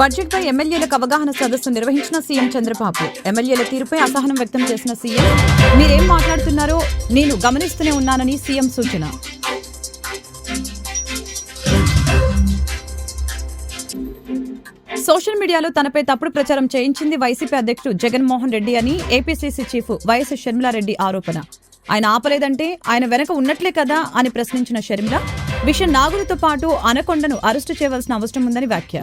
బడ్జెట్పై ఎమ్మెల్యేలకు అవగాహన సదస్సు నిర్వహించిన సీఎం చంద్రబాబు. ఎమ్మెల్యేల తీరుపై అసహనం వ్యక్తం చేసిన సీఎం మీరేం మాట్లాడుతున్నారో నేను గమనిస్తూనే ఉన్నానని సీఎం సూచన. సోషల్ మీడియాలో తనపై తప్పుడు ప్రచారం చేయించింది వైసీపీ అధ్యక్షుడు జగన్మోహన్ రెడ్డి అని ఏపీసీసీ చీఫ్ వైఎస్ షర్మిలారెడ్డి ఆరోపణ. ఆయన ఆపలేదంటే ఆయన వెనక ఉన్నట్లే కదా అని ప్రశ్నించిన షర్మిల విష నాగులతో పాటు అనకొండను అరెస్టు చేయవలసిన అవసరం ఉందని వ్యాఖ్య.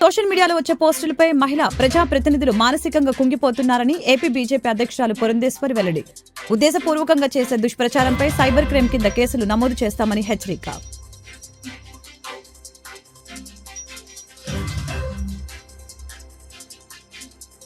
సోషల్ మీడియాలో వచ్చే పోస్టులపై మహిళా ప్రజా ప్రతినిధులు మానసికంగా కుంగిపోతున్నారని ఏపీ బీజేపీ అధ్యక్షురాలు పురంధేశ్వరి వెల్లడి. ఉద్దేశపూర్వకంగా చేసే దుష్ప్రచారంపై సైబర్ క్రైమ్ కింద కేసులు నమోదు చేస్తామని హెచ్చరిక.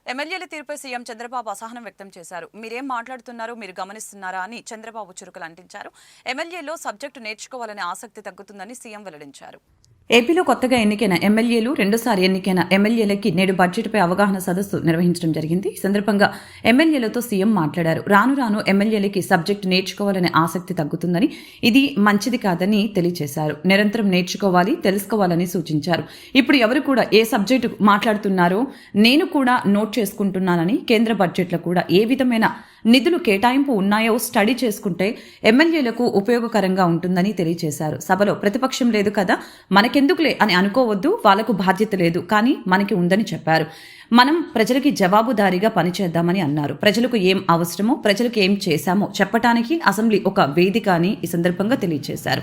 ఎమ్మెల్యేల తీరుపై సీఎం చంద్రబాబు అసహనం వ్యక్తం చేశారు. మీరేం మాట్లాడుతున్నారో? మీరు గమనిస్తున్నారా? అని చంద్రబాబు చురుకులు అంటించారు. ఎమ్మెల్యేలో సబ్జెక్టు నేర్చుకోవాలనే ఆసక్తి తగ్గుతుందని సీఎం వెల్లడించారు. ఏపీలో కొత్తగా ఎన్నికైన ఎమ్మెల్యేలు రెండోసారి ఎన్నికైన ఎమ్మెల్యేలకి నేడు బడ్జెట్పై అవగాహన సదస్సు నిర్వహించడం జరిగింది. ఈ సందర్భంగా ఎమ్మెల్యేలతో సీఎం మాట్లాడారు. రాను రాను ఎమ్మెల్యేలకి సబ్జెక్టు నేర్చుకోవాలనే ఆసక్తి తగ్గుతుందని ఇది మంచిది కాదని తెలియజేశారు నిరంతరం నేర్చుకోవాలి తెలుసుకోవాలని సూచించారు. ఇప్పుడు ఎవరు కూడా ఏ సబ్జెక్టు మాట్లాడుతున్నారో నేను కూడా నోట్ చేసుకుంటున్నానని కేంద్ర బడ్జెట్లో కూడా ఏ విధమైన నిధులు కేటాయింపు ఉన్నాయో స్టడీ చేసుకుంటే ఎమ్మెల్యేలకు ఉపయోగకరంగా ఉంటుందని తెలియజేశారు. సభలో ప్రతిపక్షం లేదు కదా మనకెందుకులే అని అనుకోవద్దు వాళ్ళకు బాధ్యత లేదు కానీ మనకి ఉందని చెప్పారు. మనం ప్రజలకి జవాబుదారీగా పనిచేద్దామని అన్నారు. ప్రజలకు ఏం అవసరమో ప్రజలకు ఏం చేశామో చెప్పటానికి అసెంబ్లీ ఒక వేదిక అని ఈ సందర్భంగా తెలియజేశారు.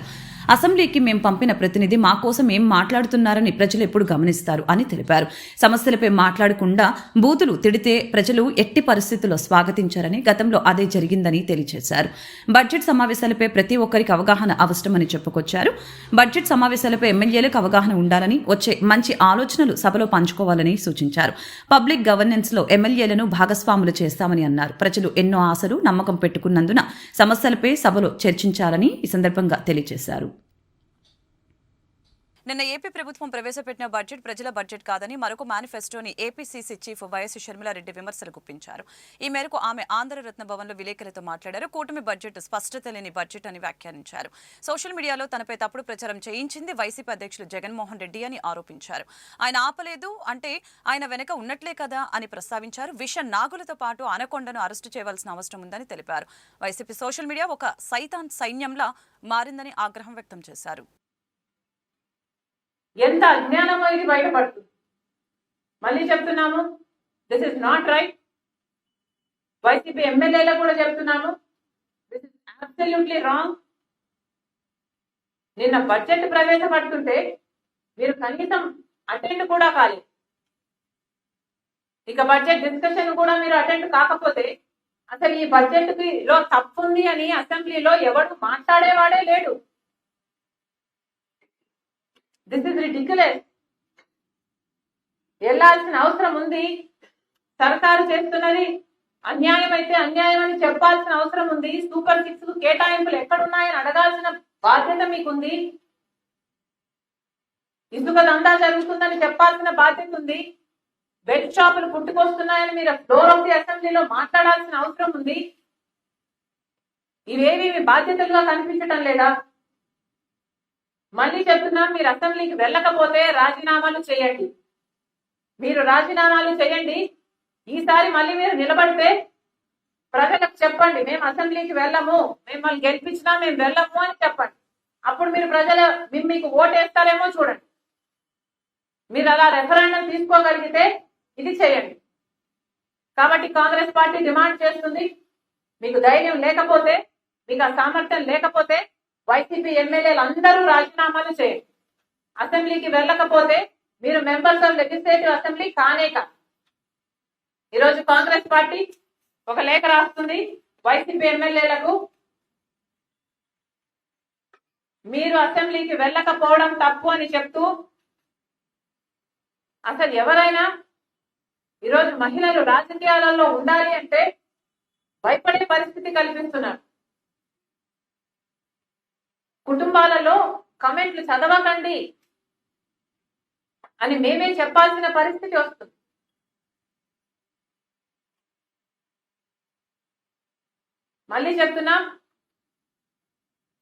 అసెంబ్లీకి మేము పంపిన ప్రతినిధి మా కోసం ఏం మాట్లాడుతున్నారని ప్రజలు ఎప్పుడు గమనిస్తారు అని తెలిపారు. సమస్యలపై మాట్లాడకుండా బూతులు తిడితే ప్రజలు ఎట్టి పరిస్థితుల్లో స్వాగతించారని గతంలో అదే జరిగిందని తెలియజేశారు. బడ్జెట్ సమావేశాలపై ప్రతి ఒక్కరికి అవగాహన అవసరమని చెప్పుకొచ్చారు. బడ్జెట్ సమావేశాలపై ఎమ్మెల్యేలకు అవగాహన ఉండాలని వచ్చే మంచి ఆలోచనలు సభలో పంచుకోవాలని సూచించారు. పబ్లిక్ గవర్నెన్స్లో ఎమ్మెల్యేలను భాగస్వాములు చేస్తామని అన్నారు. ప్రజలు ఎన్నో ఆశలు నమ్మకం పెట్టుకున్నందున సమస్యలపై సభలో చర్చించాలని ఈ సందర్భంగా తెలియజేశారు. నిన్న ఏపీ ప్రభుత్వం ప్రవేశపెట్టిన బడ్జెట్ ప్రజల బడ్జెట్ కాదని మరొక మేనిఫెస్టోని ఏపీసీసీ చీఫ్ వైఎస్ షర్మిలారెడ్డి విమర్శలు గుప్పించారు. ఈ మేరకు ఆమె ఆంధ్రరత్న భవన్లో విలేకరులతో మాట్లాడారు. కూటమి బడ్జెట్ స్పష్టత లేని బడ్జెట్ అని వ్యాఖ్యానించారు. సోషల్ మీడియాలో తనపై తప్పుడు ప్రచారం చేయించింది వైసీపీ అధ్యక్షులు జగన్మోహన్ రెడ్డి అని ఆరోపించారు. ఆయన ఆపలేదు అంటే ఆయన వెనక ఉన్నట్లే కదా అని ప్రస్తావించారు. విష నాగులతో పాటు అనకొండను అరెస్టు చేయవలసిన అవసరం ఉందని తెలిపారు. వైసీపీ సోషల్ మీడియా ఒక సైతాన్ సైన్యంలా మారిందని ఆగ్రహం వ్యక్తం చేశారు. ఎంత అజ్ఞానమో ఇది బయటపడుతుంది. మళ్ళీ చెప్తున్నాము this is not right YCP ఎమ్మెల్యేలకు కూడా చెప్తున్నాను దిస్ ఇస్ అబ్సల్యూట్లీ రాంగ్ నిన్న బడ్జెట్ ప్రవేశపెడుతుంటే మీరు కనీసం అటెండ్ కూడా కాలేదు ఇక బడ్జెట్ డిస్కషన్ కూడా మీరు అటెండ్ కాకపోతే అసలు ఈ బడ్జెట్కి లో తప్పుంది అని అసెంబ్లీలో ఎవరు మాట్లాడేవాడే లేడు. దిస్ ఇస్ రిడిక్యులస్ వెళ్ళాల్సిన అవసరం ఉంది. సర్కారు చేస్తున్నది అన్యాయం అయితే అన్యాయం అని చెప్పాల్సిన అవసరం ఉంది. సూపర్ సిక్స్ కేటాయింపులు ఎక్కడున్నాయని అడగాల్సిన బాధ్యత మీకుంది. ఇసుక దందా జరుగుతుందని చెప్పాల్సిన బాధ్యత ఉంది. బెడ్ షాపులు పుట్టుకొస్తున్నాయని మీరు డోర్ ఆఫ్ ది అసెంబ్లీలో మాట్లాడాల్సిన అవసరం ఉంది. ఇవేవి మీ బాధ్యతలుగా కనిపించటం లేదా? మళ్ళీ చెప్తున్నా మీరు అసెంబ్లీకి వెళ్ళకపోతే రాజీనామాలు చేయండి. మీరు రాజీనామాలు చేయండి. ఈసారి మళ్ళీ మీరు నిలబడితే ప్రజలకు చెప్పండి మేము అసెంబ్లీకి వెళ్ళము మిమ్మల్ని గెలిపించినా మేము వెళ్ళము అని చెప్పండి. అప్పుడు మీరు ప్రజల మేము మీకు ఓటేస్తారేమో చూడండి. మీరు అలా రెఫరెండం తీసుకోగలిగితే ఇది చేయండి. కాబట్టి కాంగ్రెస్ పార్టీ డిమాండ్ చేస్తుంది మీకు ధైర్యం లేకపోతే మీకు ఆ సామర్థ్యం లేకపోతే వైసీపీ ఎమ్మెల్యేలు అందరూ రాజీనామాలు చేయండి. అసెంబ్లీకి వెళ్ళకపోతే మీరు మెంబర్స్ ఆఫ్ లెజిస్లేటివ్ అసెంబ్లీ కానేక. ఈరోజు కాంగ్రెస్ పార్టీ ఒక లేఖ రాస్తుంది వైసీపీ ఎమ్మెల్యేలకు మీరు అసెంబ్లీకి వెళ్ళకపోవడం తప్పు అని చెప్తూ అసలు ఎవరైనా ఈరోజు మహిళలు రాజకీయాలలో ఉండాలి అంటే భయపడే పరిస్థితి కల్పిస్తున్నారు. కుటుంబాలలో కమెంట్లు చదవకండి అని మేమే చెప్పాల్సిన పరిస్థితి వస్తుంది మళ్ళీ చెప్తున్నా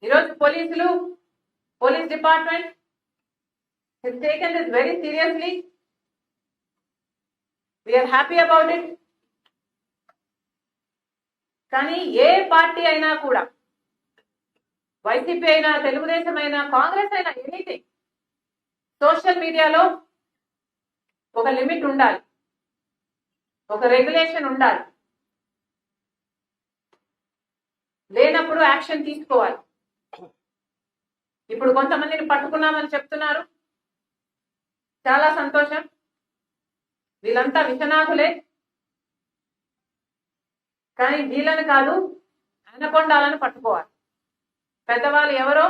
ఈరోజు పోలీసులు police department has taken very very seriously. We are happy about కానీ ఏ పార్టీ అయినా కూడా వైసీపీ అయినా తెలుగుదేశం అయినా కాంగ్రెస్ అయినా ఎనీథింగ్ సోషల్ మీడియాలో ఒక లిమిట్ ఉండాలి. ఒక రెగ్యులేషన్ ఉండాలి. లేనప్పుడు యాక్షన్ తీసుకోవాలి. ఇప్పుడు కొంతమందిని పట్టుకున్నామని చెప్తున్నారు. చాలా సంతోషం. వీళ్ళంతా విషనాకులే కానీ వీళ్ళని కాదు అనకొండాలను పట్టుకోవాలి. పెద్దవాళ్ళు ఎవరో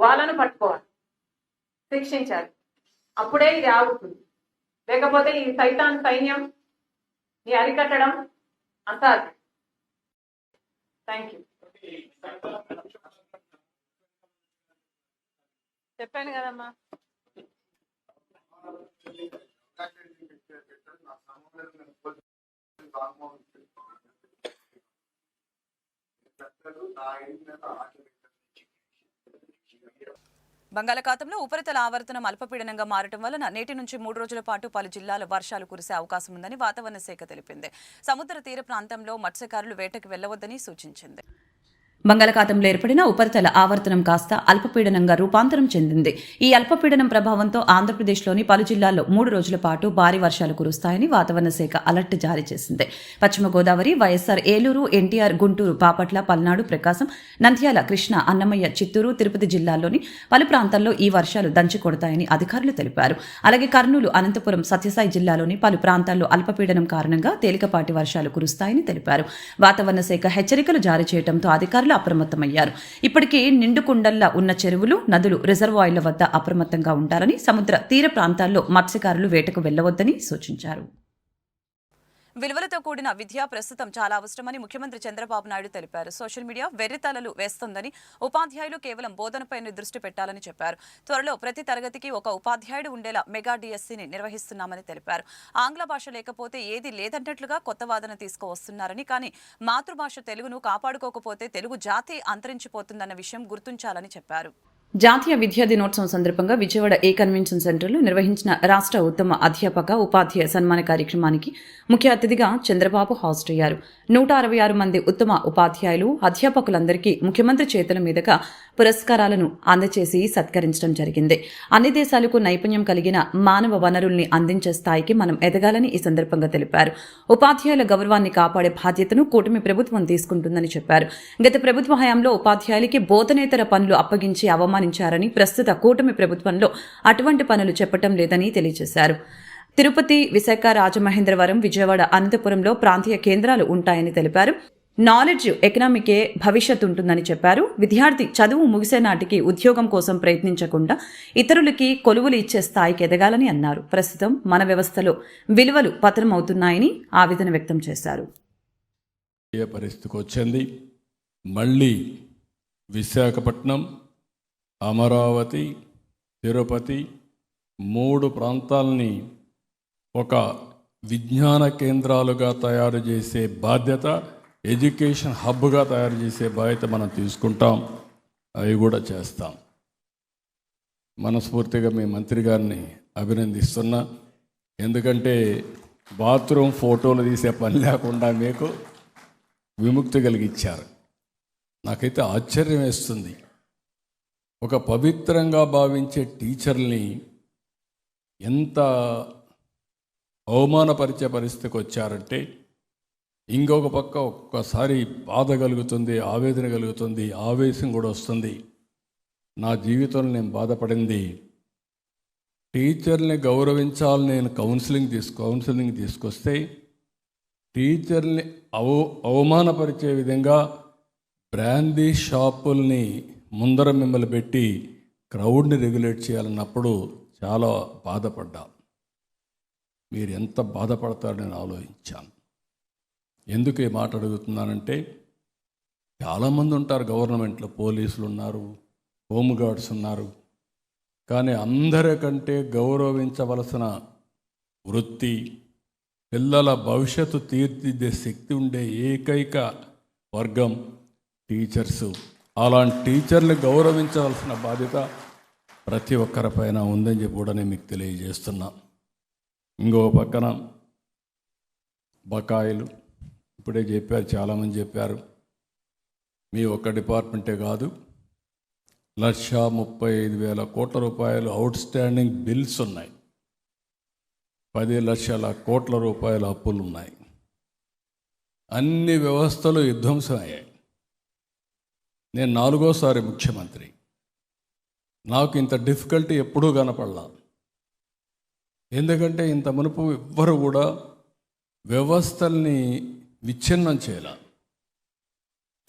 వాళ్ళను పట్టుకోవాలి. శిక్షించాలి. అప్పుడే ఇది ఆగుతుంది. లేకపోతే ఈ సైతాన్ సైన్యం ఈ అరికట్టడం అంతా థ్యాంక్ యూ చెప్పాను కదమ్మా. బంగాళాఖాతంలో ఉపరితల ఆవర్తనం అల్పపీడనంగా మారటం వలన నేటి నుంచి మూడు రోజుల పాటు పలు జిల్లాల వర్షాలు కురిసే అవకాశం ఉందని వాతావరణ శాఖ తెలిపింది. సముద్ర తీర ప్రాంతంలో మత్స్యకారులు వేటకు వెళ్ళవద్దని సూచించింది. బంగాళాఖాతంలో ఏర్పడిన ఉపరితల ఆవర్తనం కాస్త అల్పపీడనంగా రూపాంతరం చెందింది. ఈ అల్పపీడనం ప్రభావంతో ఆంధ్రప్రదేశ్లోని పలు జిల్లాల్లో మూడు రోజుల పాటు భారీ వర్షాలు కురుస్తాయని వాతావరణ శాఖ అలర్ట్ జారీ చేసింది. పశ్చిమ గోదావరి వైఎస్ఆర్ ఏలూరు ఎన్టీఆర్ గుంటూరు బాపట్ల పల్నాడు ప్రకాశం నంద్యాల కృష్ణ అన్నమయ్య చిత్తూరు తిరుపతి జిల్లాల్లోని పలు ప్రాంతాల్లో ఈ వర్షాలు దంచి కొడతాయని అధికారులు తెలిపారు. అలాగే కర్నూలు అనంతపురం సత్యసాయి జిల్లాలోని పలు ప్రాంతాల్లో అల్పపీడనం కారణంగా తేలికపాటి వర్షాలు కురుస్తాయని తెలిపారు. వాతావరణ శాఖ హెచ్చరికలు జారీ చేయడంతో అధికారులు అప్రమత్తమయ్యారు. ఇప్పటికే నిండుకుండల్లా ఉన్న చెరువులు నదులు రిజర్వాయర్ల వద్ద అప్రమత్తంగా ఉంటారని సముద్ర తీర ప్రాంతాల్లో మత్స్యకారులు వేటకు వెళ్ళవద్దని సూచించారు. విలువలతో కూడిన విద్య ప్రస్తుతం చాలా అవసరమని ముఖ్యమంత్రి చంద్రబాబు నాయుడు తెలిపారు. సోషల్ మీడియా వెర్రితలలు వేస్తోందని ఉపాధ్యాయులు కేవలం బోధనపైనే దృష్టి పెట్టాలని చెప్పారు. త్వరలో ప్రతి తరగతికి ఒక ఉపాధ్యాయుడు ఉండేలా మెగా డిఎస్సీని నిర్వహిస్తున్నామని తెలిపారు. ఆంగ్ల భాష లేకపోతే ఏది లేదన్నట్లుగా కొత్త వాదన తీసుకువస్తున్నారని కానీ మాతృభాష తెలుగును కాపాడుకోకపోతే తెలుగు జాతి అంతరించిపోతుందన్న విషయం గుర్తుంచాలని చెప్పారు. జాతీయ విద్యా దినోత్సవం సందర్భంగా విజయవాడ ఏ కన్వెన్షన్ సెంటర్లో నిర్వహించిన రాష్ట్ర ఉత్తమ అధ్యాపక ఉపాధ్యాయ సన్మాన కార్యక్రమానికి ముఖ్య అతిథిగా చంద్రబాబు హాజరయ్యారు నూట అరవై ఆరు మంది ఉత్తమ ఉపాధ్యాయులు అధ్యాపకులందరికీ ముఖ్యమంత్రి చేతుల మీదుగా పురస్కారాలను అందజేసి సత్కరించడం జరిగింది. అన్ని దేశాలకు నైపుణ్యం కలిగిన మానవ వనరుల్ని అందించే స్థాయికి మనం ఎదగాలని ఈ సందర్భంగా తెలిపారు. ఉపాధ్యాయుల గౌరవాన్ని కాపాడే బాధ్యతను కూటమి ప్రభుత్వం తీసుకుంటుందని చెప్పారు. గత ప్రభుత్వ హయాంలో ఉపాధ్యాయులకి బోధనేతర పనులు అప్పగించి అవమానించారని ప్రస్తుత కూటమి ప్రభుత్వంలో అటువంటి పనులు చెప్పటం లేదని తెలియజేశారు. తిరుపతి విశాఖ రాజమహేంద్రవరం విజయవాడ అనంతపురంలో ప్రాంతీయ కేంద్రాలు ఉంటాయని తెలిపారు. నాలెడ్జ్ ఎకనామికే భవిష్యత్ ఉంటుందని చెప్పారు. విద్యార్థి చదువు ముగిసే నాటికి ఉద్యోగం కోసం ప్రయత్నించకుండా ఇతరులకి కొలువులు ఇచ్చే స్థాయికి ఎదగాలని అన్నారు. ప్రస్తుతం మన వ్యవస్థలో విలువలు పతనమవుతున్నాయని ఆవేదన వ్యక్తం చేశారు. ఏ పరిస్థితికి వచ్చింది? మళ్ళీ విశాఖపట్నం అమరావతి తిరుపతి మూడు ప్రాంతాలని ఒక విజ్ఞాన కేంద్రాలుగా తయారు చేసే బాధ్యత ఎడ్యుకేషన్ హబ్గా తయారు చేసే బాధ్యత మనం తీసుకుంటాం. అవి కూడా చేస్తాం. మనస్ఫూర్తిగా మీ మంత్రి గారిని అభినందిస్తున్నా. ఎందుకంటే బాత్రూమ్ ఫోటోలు తీసే పని లేకుండా మీకు విముక్తి కలిగించారు నాకైతే ఆశ్చర్యం వేస్తుంది. ఒక పవిత్రంగా భావించే టీచర్ని ఎంత అవమానపరిచే పరిస్థితికి వచ్చారంటే ఇంకొక పక్క ఒక్కసారి బాధ కలుగుతుంది ఆవేదన కలుగుతుంది ఆవేశం కూడా వస్తుంది. నా జీవితంలో నేను బాధపడింది టీచర్ని గౌరవించాలని నేను కౌన్సిలింగ్ తీసు కౌన్సిలింగ్ తీసుకొస్తే టీచర్ని అవ అవమానపరిచే విధంగా బ్రాందీ షాపుల్ని ముందర మిమ్మల్ని పెట్టి క్రౌడ్ని రెగ్యులేట్ చేయాలన్నప్పుడు చాలా బాధపడ్డా. మీరు ఎంత బాధపడతారని నేను ఆలోచించాను. ఎందుకు ఈ మాట అడుగుతున్నానంటే చాలామంది ఉంటారు గవర్నమెంట్లో పోలీసులు ఉన్నారు హోంగార్డ్స్ ఉన్నారు. కానీ అందరికంటే గౌరవించవలసిన వృత్తి పిల్లల భవిష్యత్తు తీర్చిదిద్దే శక్తి ఉండే ఏకైక వర్గం టీచర్సు. అలాంటి టీచర్ని గౌరవించవలసిన బాధ్యత ప్రతి ఒక్కరిపైన ఉందని చెప్పి కూడా నేను మీకు తెలియజేస్తున్నా. ఇంకో పక్కన బకాయిలు ఇప్పుడే చెప్పారు చాలామంది చెప్పారు. మీ ఒక్క డిపార్ట్మెంటే కాదు లక్ష ముప్పై ఐదు వేల కోట్ల రూపాయలు అవుట్ స్టాండింగ్ బిల్స్ ఉన్నాయి. పది లక్షల కోట్ల రూపాయల అప్పులు ఉన్నాయి అన్ని వ్యవస్థలు విధ్వంసం అయ్యాయి నేను నాలుగోసారి ముఖ్యమంత్రి. నాకు ఇంత డిఫికల్టీ ఎప్పుడూ కనపడలా. ఎందుకంటే ఇంత మునుపు ఎవ్వరు కూడా వ్యవస్థల్ని విచ్ఛిన్నం చేయాల.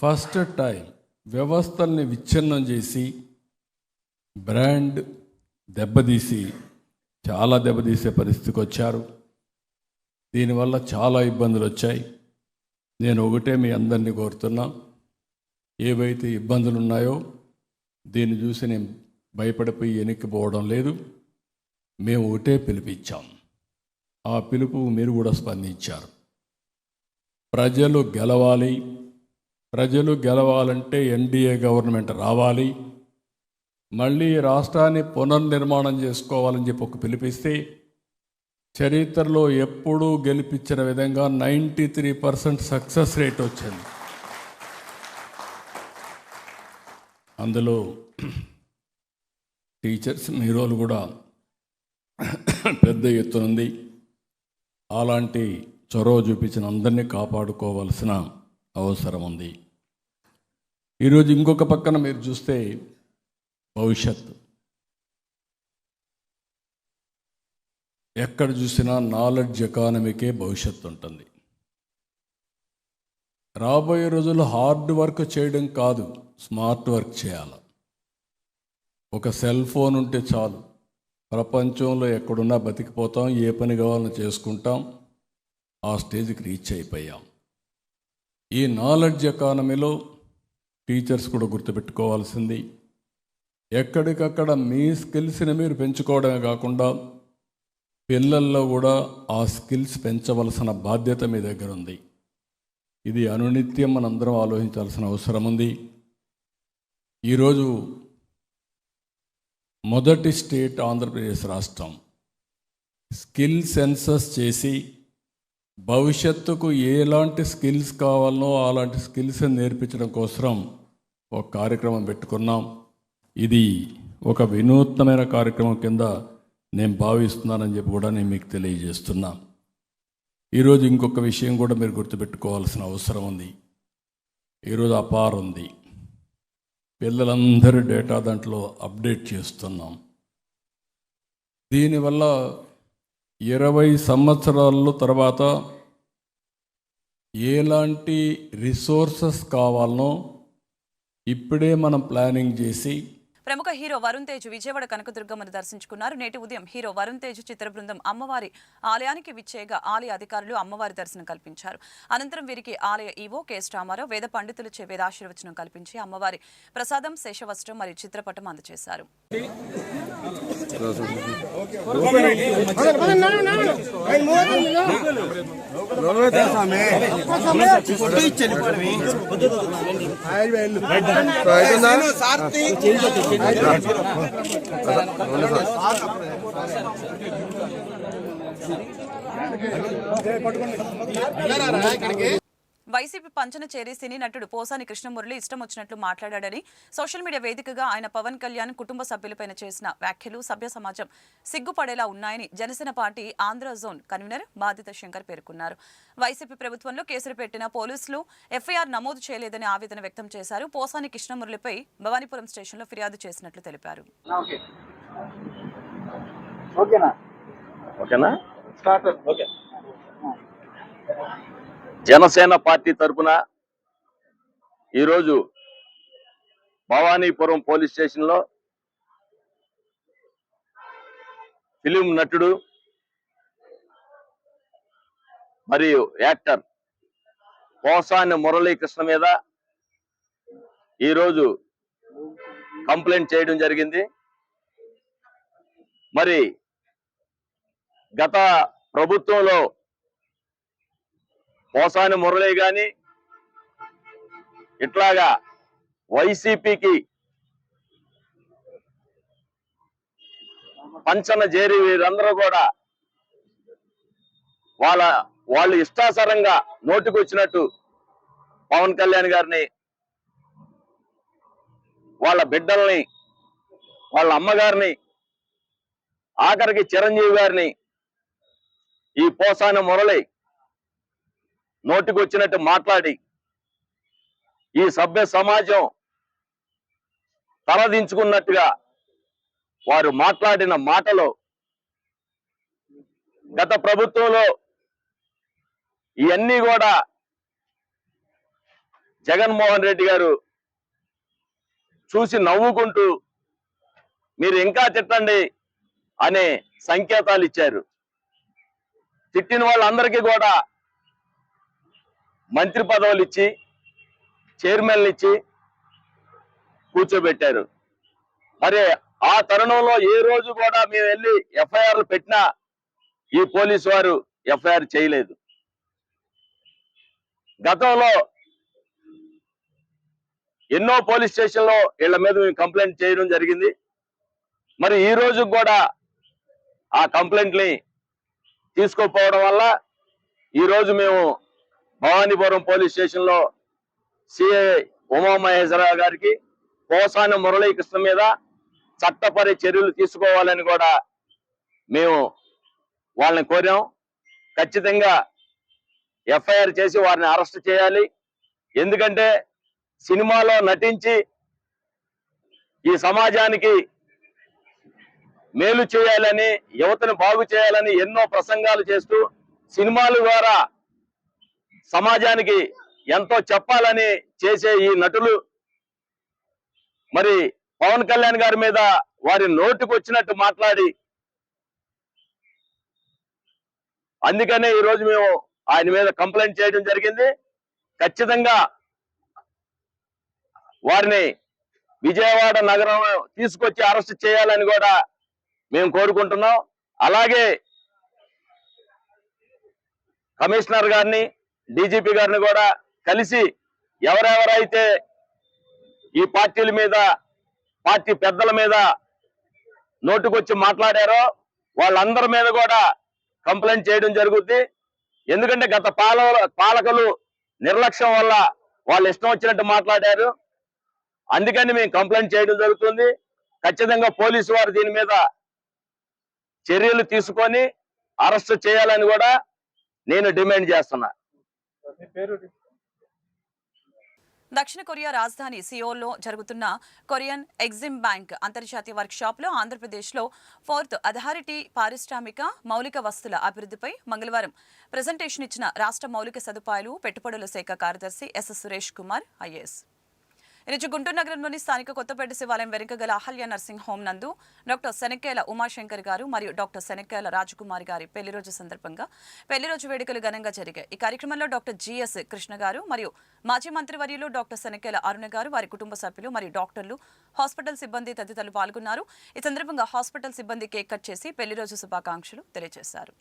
ఫస్ట్ టైం వ్యవస్థల్ని విచ్ఛిన్నం చేసి బ్రాండ్ దెబ్బతీసి చాలా దెబ్బతీసే పరిస్థితికి వచ్చారు. దీనివల్ల చాలా ఇబ్బందులు వచ్చాయి నేను ఒకటే మీ అందరినీ కోరుతున్నా. ఏవైతే ఇబ్బందులు ఉన్నాయో దీన్ని చూసి నేను భయపడిపోయి వెనక్కిపోవడం లేదు. మేము ఒకటే పిలిపించాం ఆ పిలుపు మీరు కూడా స్పందించారు. ప్రజలు గెలవాలి. ప్రజలు గెలవాలంటే ఎన్డీఏ గవర్నమెంట్ రావాలి. మళ్ళీ రాష్ట్రాన్ని పునర్నిర్మాణం చేసుకోవాలని చెప్పి ఒక పిలిపిస్తే చరిత్రలో ఎప్పుడూ గెలిపించిన విధంగా ninety three percent success rate వచ్చింది. అందులో టీచర్స్ మీ రోల్ కూడా పెద్ద ఎత్తున ఉంది. అలాంటి చొరవ చూపించిన అందరినీ కాపాడుకోవాల్సిన అవసరం ఉంది. ఈరోజు ఇంకొక పక్కన మీరు చూస్తే భవిష్యత్. ఎక్కడ చూసినా నాలెడ్జ్ ఎకానమీకే భవిష్యత్తు ఉంటుంది. రాబోయే రోజుల్లో హార్డ్ వర్క్ చేయడం కాదు. స్మార్ట్ వర్క్ చేయాలి. ఒక సెల్ ఫోన్ ఉంటే చాలు. ప్రపంచంలో ఎక్కడున్నా బతికిపోతాం ఏ పని కావాలన్నా చేసుకుంటాం ఆ స్టేజ్కి రీచ్ అయిపోయాం. ఈ నాలెడ్జ్ ఎకానమీలో టీచర్స్ కూడా గుర్తుపెట్టుకోవాల్సింది. ఎక్కడికక్కడ మీ స్కిల్స్ని మీరు పెంచుకోవడమే కాకుండా పిల్లల్లో కూడా ఆ స్కిల్స్ పెంచవలసిన బాధ్యత మీ దగ్గర ఉంది. ఇది అనునిత్యం మనందరం ఆలోచించాల్సిన అవసరం ఉంది. ఈరోజు మొదటి స్టేట్ ఆంధ్రప్రదేశ్ రాష్ట్రం. స్కిల్ సెన్సస్ చేసి భవిష్యత్తుకు ఎలాంటి స్కిల్స్ కావాలనో అలాంటి స్కిల్స్ నేర్పించడం కోసం ఒక కార్యక్రమం పెట్టుకున్నాం. ఇది ఒక వినూత్నమైన కార్యక్రమం కింద నేను భావిస్తున్నానని చెప్పి కూడా నేను మీకు తెలియజేస్తున్నా. ఈరోజు ఇంకొక విషయం కూడా మీరు గుర్తుపెట్టుకోవాల్సిన అవసరం ఉంది. ఈరోజు అపార్ ఉంది. పిల్లలందరి డేటా దాంట్లో అప్డేట్ చేస్తున్నాం. దీనివల్ల ఇరవై సంవత్సరాల తర్వాత ఎలాంటి రిసోర్సెస్ కావాలనో ఇప్పుడే మనం ప్లానింగ్ చేసి ప్రముఖ హీరో వరుణ్ తేజ్ విజయవాడ కనకదుర్గమ్మను దర్శించుకున్నారు. నేటి ఉదయం హీరో వరుణ్ తేజ్ చిత్ర బృందం అమ్మవారి ఆలయానికి విచ్చేయగా ఆలయ అధికారులు అమ్మవారి దర్శనం కల్పించారు. అనంతరం వీరికి ఆలయ ఈవో కెఎస్ రామారావు వేద పండితులచే వేదాశీర్వచనం కల్పించి అమ్మవారి ప్రసాదం శేషవస్త్రం మరియు చిత్రపటం అందజేశారు పట్టుకోండి వైసీపీ పంచన చేరి సినీ నటుడు పోసాని కృష్ణమురళి ఇష్టం వచ్చినట్లు మాట్లాడాడని సోషల్ మీడియా వేదికగా ఆయన పవన్ కళ్యాణ్ కుటుంబ సభ్యులపైన చేసిన వ్యాఖ్యలు సభ్య సమాజం సిగ్గుపడేలా ఉన్నాయని Janasena party Andhra zone convener బాధిత శంకర్ పేర్కొన్నారు. వైసీపీ ప్రభుత్వంలో కేసులు పెట్టిన పోలీసులు ఎఫ్ఐఆర్ నమోదు చేయలేదని ఆవేదన వ్యక్తం చేశారు. పోసాని కృష్ణమురళిపై భవానీపురం స్టేషన్లో ఫిర్యాదు చేసినట్లు తెలిపారు. ఓకే. ఓకేనా? ఓకేనా? స్టార్ట్. ఓకే. జనసేన పార్టీ తరపున ఈరోజు భవానీపురం పోలీస్ స్టేషన్లో ఫిలిం నటుడు మరియు యాక్టర్ పోసాని మురళీకృష్ణ మీద ఈరోజు కంప్లైంట్ చేయడం జరిగింది. మరి గత ప్రభుత్వంలో మోసాని మురళి గాని ఇట్లాగా వైసీపీకి పంచన చేరి వీరందరూ కూడా వాళ్ళ వాళ్ళు ఇష్టాసరంగా నోటికొచ్చినట్టు పవన్ కళ్యాణ్ గారిని వాళ్ళ బిడ్డల్ని వాళ్ళ అమ్మగారిని ఆఖరికి చిరంజీవి గారిని ఈ పోసాన మురళి నోటికొచ్చినట్టు మాట్లాడి. ఈ సభ్య సమాజం తలదించుకున్నట్టుగా వారు మాట్లాడిన మాటలు గత ప్రభుత్వంలో ఇవన్నీ కూడా జగన్మోహన్ రెడ్డి గారు చూసి నవ్వుకుంటూ మీరు ఇంకా తిట్టండి అనే సంకేతాలు ఇచ్చారు. తిట్టిన వాళ్ళందరికీ కూడా మంత్రి పదవులు ఇచ్చి చైర్మన్లు ఇచ్చి కూర్చోబెట్టారు. మరి ఆ తరుణంలో ఏ రోజు కూడా మేము వెళ్ళి ఎఫ్ఐఆర్లు పెట్టినా ఈ పోలీసు వారు ఎఫ్ఐఆర్ చేయలేదు. గతంలో ఎన్నో పోలీస్ స్టేషన్లో వీళ్ళ మీద మేము కంప్లైంట్ చేయడం జరిగింది. మరి ఈ రోజు కూడా ఆ కంప్లైంట్ని తీసుకోకపోవడం వల్ల ఈ రోజు మేము భవానీపురం పోలీస్ స్టేషన్లో సిఐ ఉమామహేశ్వరరావు గారికి కోసాన మురళీకృష్ణ మీద చట్టపరి చర్యలు తీసుకోవాలని కూడా మేము వాళ్ళని కోరాం. ఖచ్చితంగా ఎఫ్ఐఆర్ చేసి వారిని అరెస్ట్ చేయాలి. ఎందుకంటే సినిమాలో నటించి ఈ సమాజానికి మేలు చేయాలని యువతను బాగు చేయాలని ఎన్నో ప్రసంగాలు చేస్తూ సినిమాల ద్వారా సమాజానికి ఎంతో చెప్పాలని చేసే ఈ నటులు మరి పవన్ కళ్యాణ్ గారి మీద వారి నోటికి వచ్చినట్టు మాట్లాడి అందుకనే ఈరోజు మేము ఆయన మీద కంప్లైంట్ చేయడం జరిగింది. ఖచ్చితంగా వారిని విజయవాడ నగరం తీసుకొచ్చి అరెస్ట్ చేయాలని కూడా మేము కోరుకుంటున్నాం. అలాగే కమిషనర్ గారిని డీజీపీ గారిని కూడా కలిసి ఎవరెవరైతే ఈ పార్టీల మీద పార్టీ పెద్దల మీద నోటుకొచ్చి మాట్లాడారో వాళ్ళందరి మీద కూడా కంప్లైంట్ చేయడం జరుగుద్ది. ఎందుకంటే గత పాల పాలకులు నిర్లక్ష్యం వల్ల వాళ్ళు ఇష్టం వచ్చినట్టు మాట్లాడారు. అందుకని మేము కంప్లైంట్ చేయడం జరుగుతుంది. ఖచ్చితంగా పోలీసు వారు దీని మీద చర్యలు తీసుకొని అరెస్ట్ చేయాలని కూడా నేను డిమాండ్ చేస్తున్నా. దక్షిణ కొరియా రాజధాని సియోల్లో జరుగుతున్న కొరియన్ ఎగ్జిమ్ బ్యాంక్ అంతర్జాతీయ వర్క్ షాప్లో ఆంధ్రప్రదేశ్లో ఫోర్త్ అథారిటీ పారిశ్రామిక మౌలిక వస్తుల అభివృద్ధిపై మంగళవారం ప్రజెంటేషన్ ఇచ్చిన రాష్ట్ర మౌలిక సదుపాయాలు పెట్టుబడుల శాఖ కార్యదర్శి ఎస్ సురేష్ కుమార్ ఐఏఎస్. ఈరోజు గుంటూరు నగరంలోని స్థానిక కొత్తపేట శివాలయం వెనుక గల అహల్య నర్సింగ్ హోం నందు డాక్టర్ శనక్కేల ఉమాశంకర్ గారు మరియు డాక్టర్ శనక్కేల రాజకుమారి గారి పెళ్ళి రోజు సందర్భంగా పెళ్ళి రోజు వేడుకలు ఘనంగా జరిగాయి. ఈ కార్యక్రమంలో డాక్టర్ జిఎస్ కృష్ణ గారు మరియు మాజీ మంత్రివర్యులు డాక్టర్ శనక్కేల అరుణ గారు వారి కుటుంబ సభ్యులు మరియు డాక్టర్లు హాస్పిటల్ సిబ్బంది తదితరులు పాల్గొన్నారు. ఈ సందర్భంగా హాస్పిటల్ సిబ్బంది కేక్ కట్ చేసి పెళ్ళి రోజు శుభాకాంక్షలు తెలియజేశారు.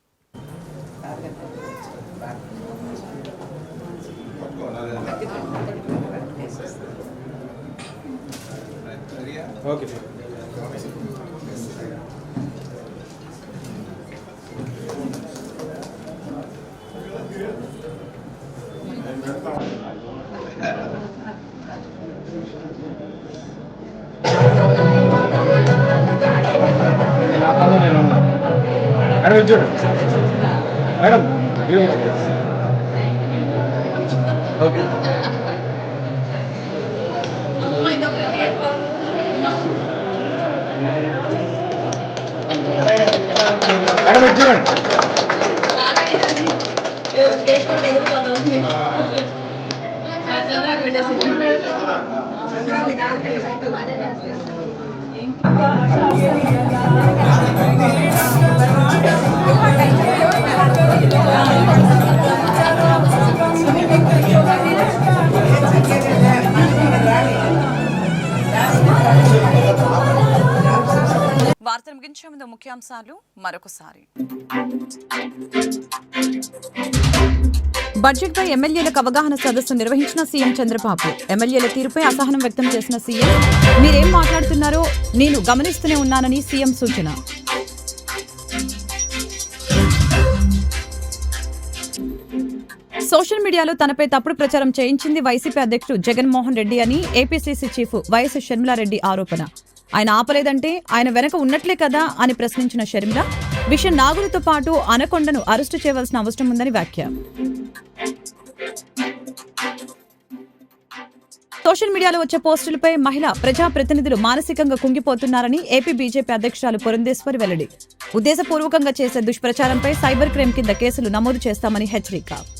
ఓకే మేడం ఇది చూడు మేడం ఇది ఓకే చూడండి చూడండి వార్తలు ముగించే ముందు ముఖ్యాంశాలు మరొకసారి. బడ్జెట్ పై ఎమ్మెల్యేలకు అవగాహన సదస్సు నిర్వహించిన సీఎం చంద్రబాబు. ఎమ్మెల్యేల తీరుపై అసహనం వ్యక్తం చేసిన సీఎం మీరేం మాట్లాడుతున్నారో నేను గమనిస్తూనే ఉన్నానని సీఎం సూచన. సోషల్ మీడియాలో తనపై తప్పుడు ప్రచారం చేయించింది వైసీపీ అధ్యక్షుడు జగన్మోహన్ రెడ్డి అని ఏపీసీసీ చీఫ్ వైఎస్ షర్మిలారెడ్డి ఆరోపణ. ఆయన ఆపలేదంటే ఆయన వెనక ఉన్నట్లే కదా అని ప్రశ్నించిన షర్మిల విష నాగులతో పాటు అనకొండను అరెస్టు చేయవలసిన అవసరం ఉందని వ్యాఖ్య. సోషల్ మీడియాలో వచ్చే పోస్టులపై మహిళా ప్రజా ప్రతినిధులు మానసికంగా కుంగిపోతున్నారని ఏపీ బీజేపీ అధ్యక్షురాలు పురంధేశ్వరి వెల్లడి. ఉద్దేశపూర్వకంగా చేసే దుష్ప్రచారంపై సైబర్ క్రైమ్ కింద కేసులు నమోదు చేస్తామని హెచ్చరిక.